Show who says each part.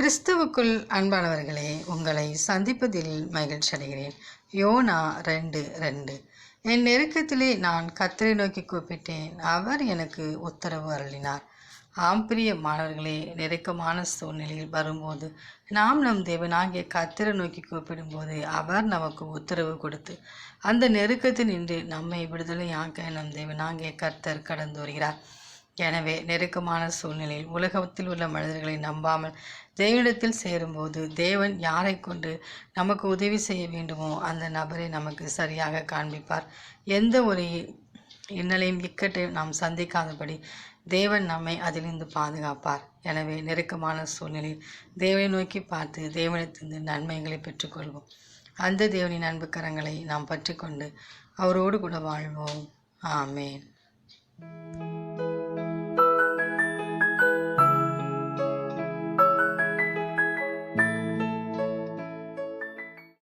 Speaker 1: கிறிஸ்துவுக்குள் அன்பானவர்களே உங்களை சந்திப்பதில் மகிழ்ச்சி அடைகிறேன். யோனா ரெண்டு ரெண்டு. என் நெருக்கத்திலே நான் கத்தரை நோக்கி கூப்பிட்டேன். அவர் எனக்கு உத்தரவு அருளினார். ஆம் பிரிய மாணவர்களே நெருக்கமான சூழ்நிலையில் வரும்போது நாம் நம் தேவனாகிய கத்திரை நோக்கி கூப்பிடும்போது அவர் நமக்கு உத்தரவு கொடுத்து அந்த நெருக்கத்தில் நின்று நம்மை விடுதலையாக்க நம் தேவனாகிய கர்த்தர் கடந்து வருகிறார். எனவே நெருக்கமான சூழ்நிலையில் உலகத்தில் உள்ள மனிதர்களை நம்பாமல் தேவனிடத்தில் சேரும்போது தேவன் யாரை கொண்டு நமக்கு உதவி செய்ய வேண்டுமோ அந்த நபரை நமக்கு சரியாக காண்பிப்பார். எந்த ஒரு இன்னலையும் இக்கட்டையும் நாம் சந்திக்காதபடி தேவன் நம்மை அதிலிருந்து பாதுகாப்பார். எனவே நெருக்கமான சூழ்நிலையில் தேவனை நோக்கி பார்த்து தேவனத்திலிருந்து நன்மைகளை பெற்றுக்கொள்வோம். அந்த தேவனின் அன்பு கரங்களை நாம் பற்றி கொண்டு அவரோடு கூட வாழ்வோம். ஆமேன்.